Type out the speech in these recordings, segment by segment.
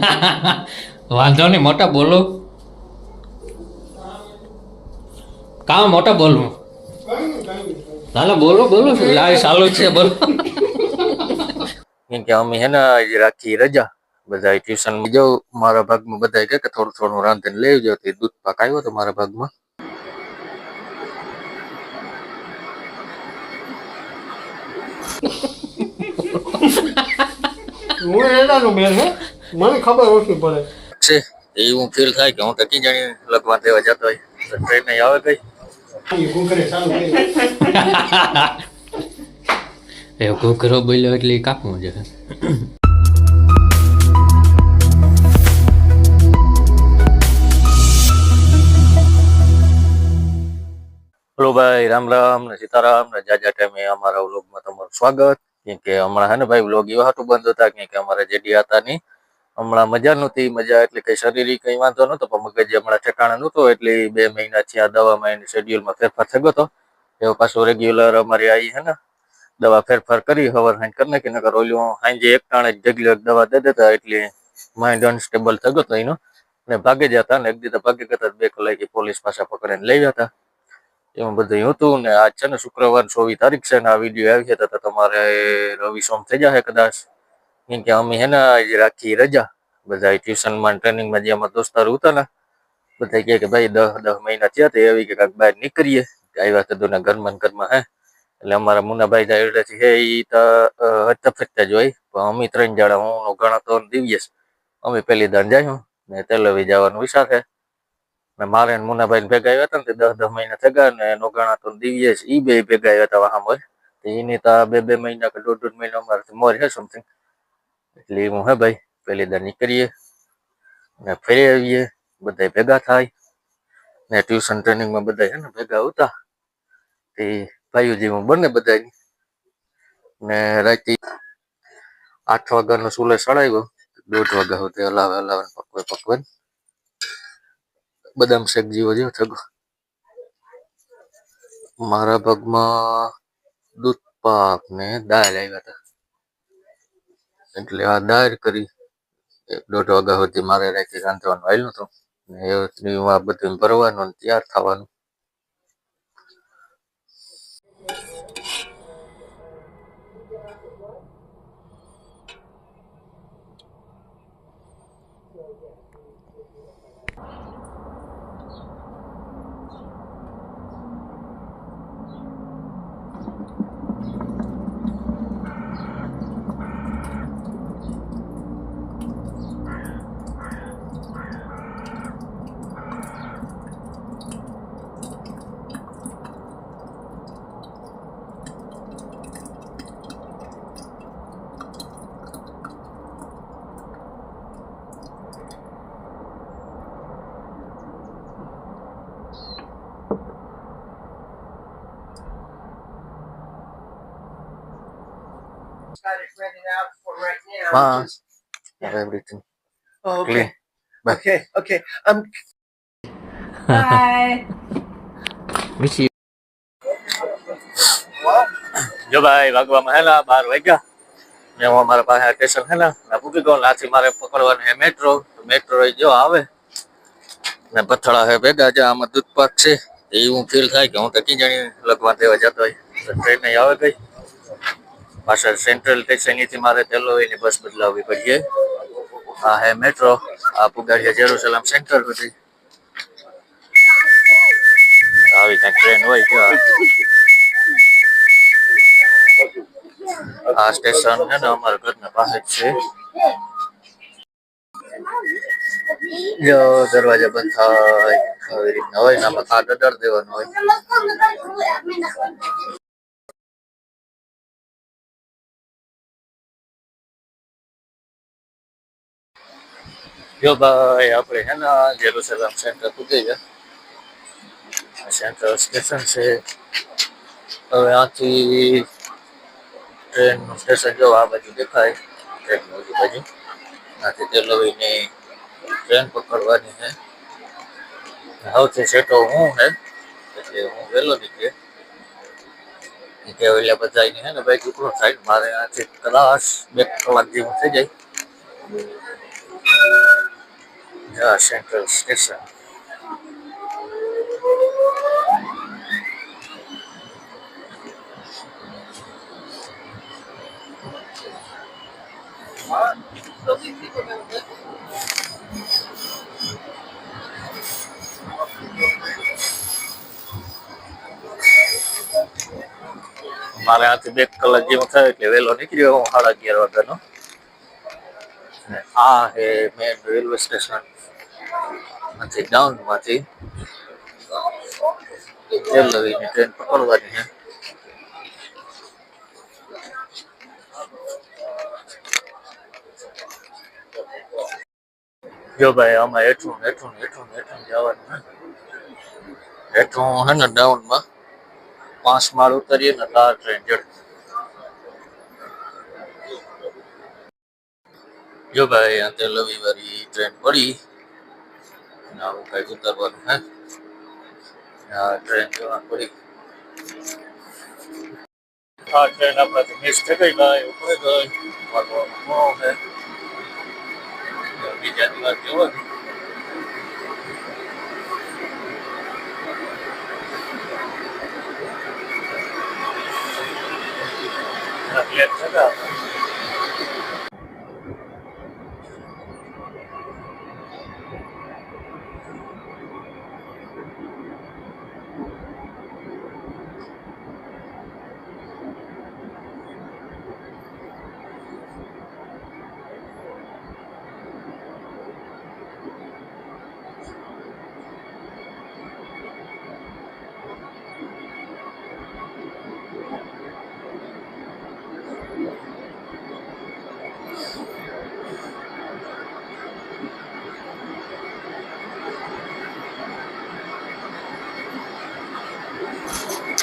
વાંધો નહીં મોટા બોલો. કામ મોટા બોલું? ના બોલો બોલો. લાય સારું છે બોલો. કેમ કે અમે હે ને આજે રાખી રજા. બધા ટ્યુશનમાં જાઉં મારા ભાગમાં બધા કે કે થોડું થોડું રાંધીને લઈ જાવ તે દૂધ પાક આવ્યો તો મારા ભાગમાં. હું એડાનો મેલ હે? મને ખબર ઓછી પડે. છે એવું ફીલ થાય કે હું તો કી જાણી લખવા દેવા જતો હોય. ટ્રેન આવે કઈ એ ઘૂંઘરે ચાલુ કરી. એ ઘૂઘરો બોલ્યો એટલે કાપવું છે હલો ભાઈ રામ રામ ને સીતારામ ને જાજા ટાઈમે અમારા વ્લોગમાં તમારું સ્વાગત. કેમ કે હમણાં હે ને ભાઈ વ્લોગ એવા હતું બંધ હતા કેમ કે અમારા જેડી હતા ની હમણાં મજા નહોતી, મજા એટલે કઈ શરીરી કઈ વાંધો નતો પણ મગજ હમણાં ઠેકાણે નહોતો, એટલે બે મહિનાથી આ દવામાં એની શેડ્યુલમાં ફેરફાર થયો હતો. એવો પાછો રેગ્યુલર અમારી આવી હે ને, દવા ફેરફાર કરી, હવર હાઈ કરી નાખી, નકર ઓલું હાંજે એક ટાણે જ ઢગલી એક દવા દે દેતા, એટલે માઇન્ડ અનસ્ટેબલ થયો હતો એનો. અને ભાગે જતા ને, એક દીધા ભાગે કરતા બે કલાકે પોલીસ પાછા પકડીને લઈ જતા એમાં બધું હતું ને, આજ છે ને શુક્રવાર ચોવીસ તારીખ છે ને, આ વીડિયો આવી છે, તો તમારે રવિ સોમ થઈ જશે કદાચ. કેમ કે અમે હે ને રાખી રજા. બધા ટ્યુશનમાં ટ્રેનિંગમાં જે અમારા દોસ્તાર હતા ને બધા કહે કે ભાઈ દસ દસ મહિના થયા તો એવી કે કાંક બહાર નીકળીએ. આવ્યા તો દોના ઘરમાં ઘરમાં હે. એટલે અમારા મુનાભાઈ એટલે હે એ તો હચતા ફરતા જ હોય. પણ અમે ત્રણ જણા હું ઘણા તો દિવ્યેશ. અમે પેલી દાન જાય ને તેલવી જવાનું છે ને મારે મુનાભાઈ ભેગા આવ્યા હતા ને દસ દસ મહિના થયા ને એનો ગણા તો દિવ્યેશ એ બે ભેગા આવ્યા હતા વાહા મોર. તો એની તો બે બે મહિના કે દોઢ દોઢ મહિના અમારે મોર હે સમથિંગ એટલે હું હે ભાઈ પેલી દાન નીકળીએ, ને ફરી આવીએ બધા ભેગા થાય, ને ટ્યુશન ટ્રેનિંગમાં બધા હે ને ભેગા આવતા તે ભાઈઓ જેવું બને બધાની ને રાતે આઠ વાગ્યાનો સુલે સળાવ્યો દોઢ વાગ્યા સુધી હલાવે હલાવે, પકવે પકવે. બદામ શેક જેવો જેવો થયો મારા ભાગમાં દૂધ પાક ને દાળ આવ્યા હતા એટલે આ દાયર કરી. એક દોઢ વાગ્યા સુધી મારે રાખી રાંધવાનું આવેલું હતું. ને એ આ બધું ભરવાનું ને તૈયાર થવાનું. Now. હા everything Oh, clean okay. Bye. Okay. Okay. Um. Bye. જો ભાઈ વાગવામાં હેલા બાર વાગ્યા ને હું અમારા પાસે સ્ટેશન હે ને પૂકી ગયો નાથી મારે પકડવાનું હે મેટ્રો મેટ્રો જો આવે ને પથળા હે ભેગા જે આમાં દૂધ છે એ એવું ફીલ થાય કે હું તો કી જાણી લગવા દેવા જતો હોય ટ્રેન આવે ગઈ પાછળ સેન્ટ્રલ સ્ટેશનથી મારે તેલો એની બસ બદલાવવી પડીએ. આ હે મેટ્રો આ પુગાડીએ જેરુસલમ સેન્ટર સુધી. આવી કંઈક ટ્રેન હોય આ. આ સ્ટેશન છે ને અમારા ઘરના પાસે જ છે. જો દરવાજા બંધ થાય, આવી રીતના હોય ને આમાં કાર્ડ અડાડ દેવાનું હોય. જો ભાઈ, આપણે હે ને જેરુસલમ સેન્ટર પૂછી ગયા. સેન્ટર સ્ટેશન છે. હવે આથી ટ્રેનનું સ્ટેશન જો આ બાજુ દેખાય ટ્રેનની બાજુ આથી તેલવીને ટ્રેન પકડવાની છે. સૌથી સેટો હું હે, એટલે હું વહેલો નીકળે કે ઓલા બધા હે ને ભાઈ ટુકડો થાય મારે આથી કદાચ બે કલાક જેવું થઈ જાય. આ સેન્ટ્રલ સ્ટેશન મારે આથી બે કલાક જેવો થાય એટલે વહેલો નીકળ્યો હું સાડા અગિયાર વાગ્યાનો. આ હે મેન રેલવે સ્ટેશન માંથી ડાઉનમાંથી રેલવેની ટ્રેન પકડવાની છે જો ભાઈ આમાં હેઠું ને હેઠું ને હેઠું ને હેઠું જવાનું હે હેઠું હે ને ડાઉનમાં પાંચ માળ ઉતરીએ ને તાર ટ્રેન ચડે જો ભાઈ આ તે રવિવારી ટ્રેન પડી આવું કઈ ઉતરવાનું હે? આ ટ્રેન જોવા પડી. હા ટ્રેન આપણાથી મિસ થઈ ગઈ, ભાઈ ઉપર ગઈ વાગવાનું મોડું છે બીજા દિવસ થતા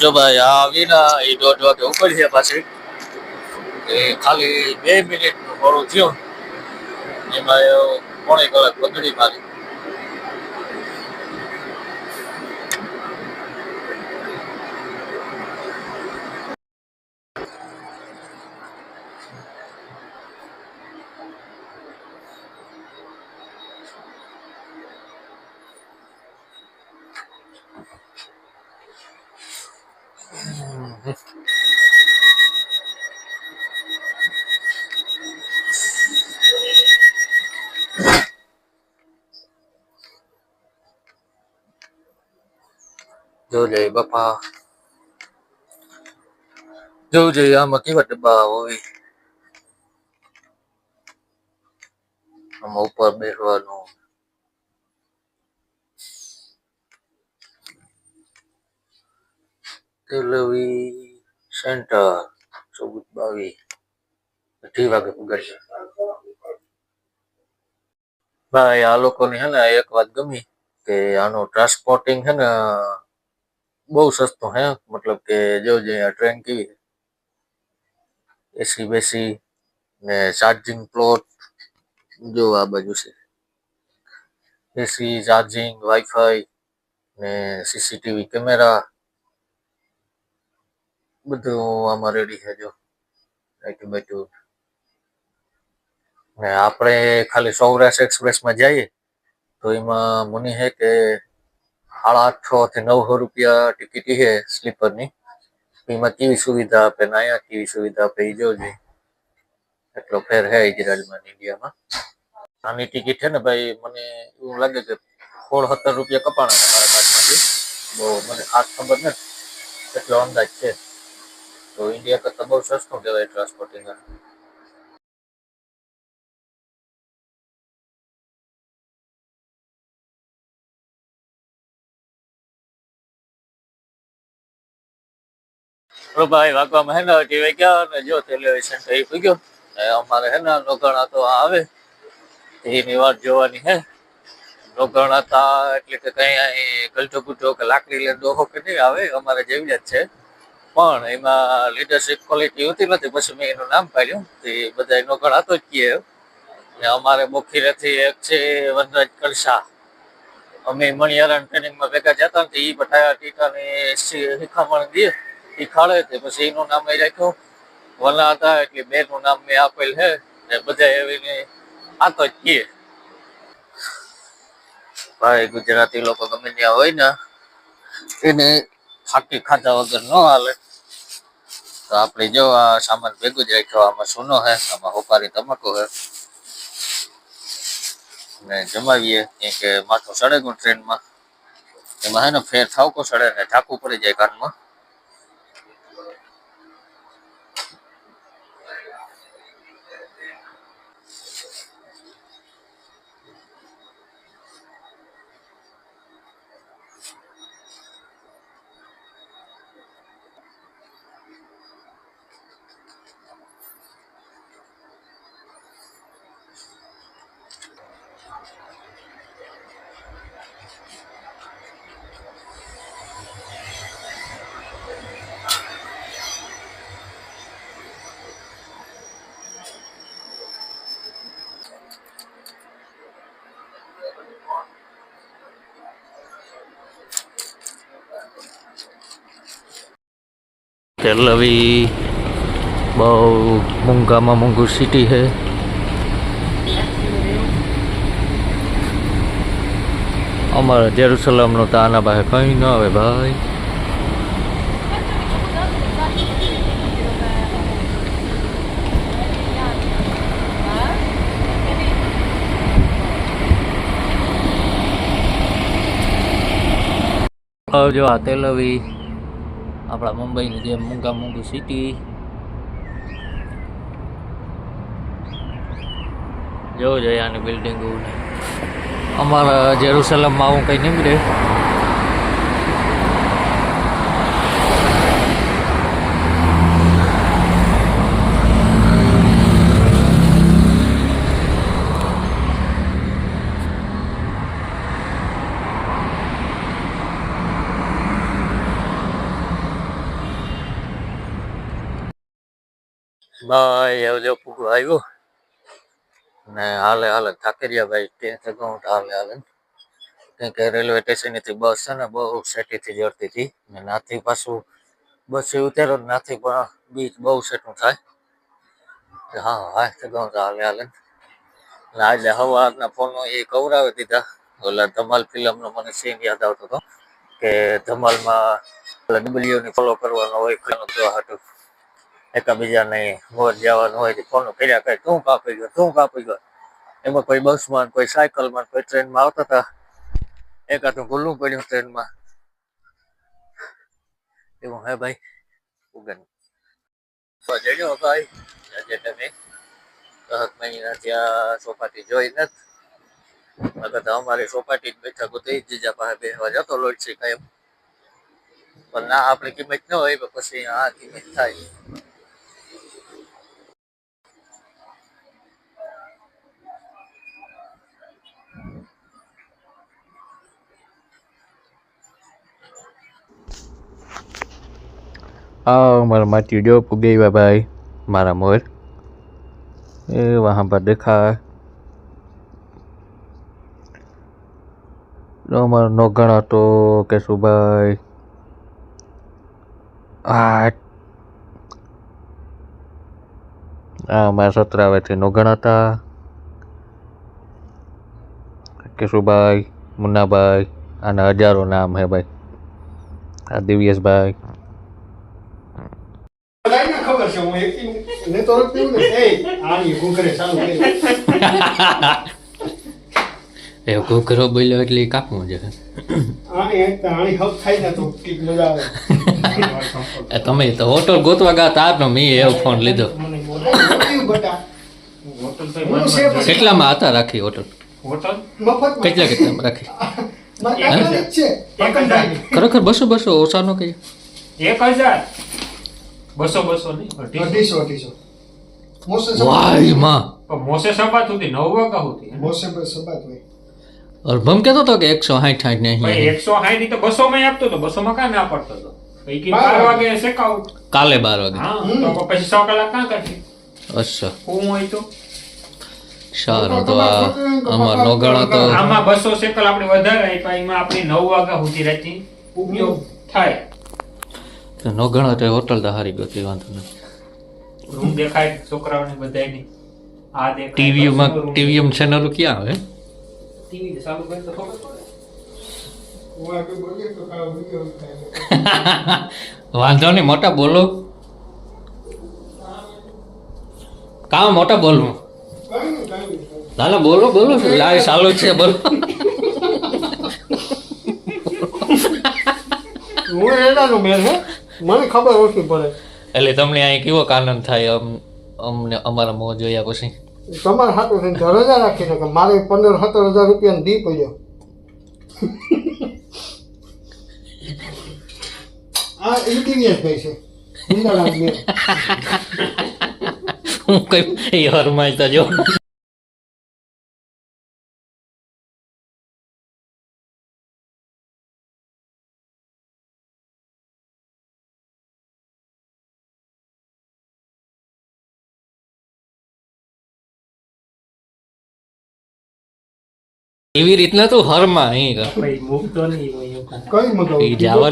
જો ભાઈ, આ વિના એ દોઢ ઉપર છે પાછી. એ ખાલી બે મિનિટનું મોડું થયું. એમાં પોણી કલાક પગડી મારી. જો જય બાપા જોવું જોઈએ આમાં કેવા ડબ્બા હોય ઉપર બેસવાનું તેલવી સેન્ટર ચૌદ બાવીસ અઢી વાગે પગારશે ભાઈ આ લોકોની હે ને એક વાત ગમી કે આનું ટ્રાન્સપોર્ટિંગ છે ને બહુ સસ્તું હે મતલબ કે જો જે આ ટ્રેન કેવી એસી બેસી ને ચાર્જિંગ પ્લોટ જો આ બાજુ છે એસી ચાર્જિંગ વાઈફાઈ ને સીસીટીવી કેમેરા બધું આમાં રેડી છે જો આટલું બધું ને આપણે ખાલી સૌરાષ્ટ્ર એક્સપ્રેસમાં જઈએ તો એમાં મને છે કે સાડા આઠસો થી નવસો રૂપિયા ટિકિટ છે સ્લીપરની એમાં કેવી સુવિધા આપે ને અહીંયા કેવી સુવિધા આપે એ જોજે. એટલો ફેર હે ઇઝરાયલમાં ઇન્ડિયામાં. આની ટિકિટ છે ને ભાઈ, મને એવું લાગે કે સોળ સત્તર રૂપિયા કપાણા છે મારા કાર્ડમાંથી. બહુ મને ખાસ ખબર નથી. એટલો અંદાજ છે. તો ઇન્ડિયા કરતાં બહુ સસ્તું કહેવાય ટ્રાન્સપોર્ટિંગ તો ભાઈ વાગવામાં હે ને અઢી ગયા ને જો ટેલિવિઝન થઈ ગયો અમારે હે ને રોકાણા તો આવે. એની વાત જોવાની હે. નોકરણા તા એટલે કે કઈ ગલટો ગુટો કે લાકડી લે ડોહો કે નહીં આવે, અમારે જેવી જ છે. પણ એમાં લીડરશિપ ક્વોલિટી હોતી નથી. પછી મેં એનું નામ પાડ્યું. તે બધા નોકર હતો જ કીએ. ને અમારે બોખીરેથી એક છે વનરાજ કલશા અમે મણિયારણ ટ્રેનિંગમાં ભેગા જતા ને એ બટાયા ટીકાની શિખામણ દે. શીખાડે તે પછી એનું નામ એ રાખ્યું વના હતા એટલે બેનું નામ મેં આપેલ છે. ને બધા એવીને આ તો જ કીએ ભાઈ, ગુજરાતી લોકો ગમે ત્યાં હોય ને, એને ખાટી ખાધા વગર ન હાલે. તો આપણે જો આ સામાન ભેગું જ રાખ્યો. આમાં સોનો હે આમાં હોપારી તમાકુ હે ને જમાવીએ કે માથું સડે ટ્રેનમાં એમાં હે ને ફેર થાવકો સડે ને ઠાકું પડી જાય કાનમાં તેલવી બહુ મૂંઘામાં મૂંઘું સિટી છે. અમારા જેરુસલમનું તો આના પાસે કંઈ ન આવે ભાઈ. જો આ તેલવી. આપણા મુંબઈની જેમ મૂંગા મૂંગું સિટી જોવું જોઈએ આની બિલ્ડિંગો અમારા જેરુસલમમાં આવું કંઈ નહીં ભાઈ જો પૂગો આવ્યો. ને હાલે હાલે ભાઈ તે ઘઉં હાલે હાલે. કેમ કે રેલવે સ્ટેશનથી બસ છે ને, બહુ સેટીથી જડતી હતી ને નાથી પાછું બસ ઉતેરો નાથી પણ બીચ બહુ સેટું થાય. હા હા ઘઉં હાલે હાલે. ને આજે સવારના ફોનો એ કવરાવી દીધા. ઓલા ધમાલ ફિલ્મનો મને સીન યાદ આવતો હતો કે ધમાલમાં ડબલ્યુને ફોલો કરવાનો હોય તો હાટું એકબીજાને મોર જવાનું હોય તો ફોન કર્યા કરે, તું કાપી ગયો, તું કાપી ગયો. એમાં કોઈ બસમાં કોઈ સાયકલમાં કોઈ ટ્રેનમાં આવતા હતા. એકાદું ભૂલવું પડ્યું ટ્રેનમાં. એવું હે ભાઈ? ઉગન. જજો ભાઈ. આજે તમે કહક મહિના ત્યાં સોપાટી જોઈ નથી. અગર તો અમારી સોપાટી જ બેઠા હતી જીજા પાસે બેસવા જતો લોટ છે કાયમ પણ ના, આપણી કિંમત ન હોય પછી આ કિંમત થાય. આ મારા માટીડ્યો પુગેવા ભાઈ મારા મોર એ વહાં પર દેખા અમારો નોગણ હતો કેશુભાઈ આ અમારા સત્રાવેથી નોગણ હતા કેશુભાઈ મુન્નાભાઈ આના હજારો નામ હે ભાઈ આ દિવ્યેશભાઈ ને તો પીવું ને એ આની ઘૂંઘરે ચાલુ કરી એ ઘોઘરો બોલ્યો એટલે કાપવું છે ને તમે તો હોટલ ગોતવા ગયા તા પણ મેં એવો ફોન લીધો કેટલામાં હતા રાખી હોટલ હોટલ કેટલા કેટલામાં રાખી. ખરેખર બસો બસો ઓછાનો કઈ એક હજાર બસો બસો નહીં અઢીસો. અઢીસો અઢીસો. મોસે વાયમાં મોસે સભા સુધી નવ વાગ્યા સુધી. મોસે સબાત હોય અલભમ કેતો હતો કે એકસો સાઠ સાઠ ને એકસો સાઠ તો બસો માં આપતો તો બસો માં કાં ના પડતો હતો? બાર બાર વાગે. વાગે શેકાઉટ કાલે બાર વાગે. હા પછી સો કલાક કાં કરશે? અચ્છા. હું હોય તો? સારું તો આ અમાર નોગાણા તો આમાં બસો સેકલ આપણે વધારે આપ્યા એમાં આપણી નવ વાગ્યા સુધી રહેતી ઉપયોગ થાય. તો ગણો તો હોટલ તો હારી ગઈ વાંધો નહીં. રૂમ દેખાય છોકરાઓને બધાયની. આ દેખાય ટીવીમાં ટીવીએમ ચેનલ ક્યાં આવે? ટીવી ચાલુ કરી તો ખબર પડે. વાંધો નહીં મોટા બોલો. કામ મોટા બોલવું ના બોલો બોલો. લાઈવ ચાલુ છે બોલો. હું એના નું હે. મને ખબર ઓછી પડે. એટલે તમને અહીં કેવો આનંદ થાય અમ અમને અમારા મોં જોયા પછી? તમારે હાથું થઈને રજા રાખીને કે મારે પંદર સત્તર હજાર રૂપિયાનો દી પડ્યો. આ ઇન્ટિરિયર ભાઈ છે. હું કઈ હરમાય તો જો. એવી રીતના તું હરમાં અહીં કઈ મૂકતો નહીં કાંઈ. જવા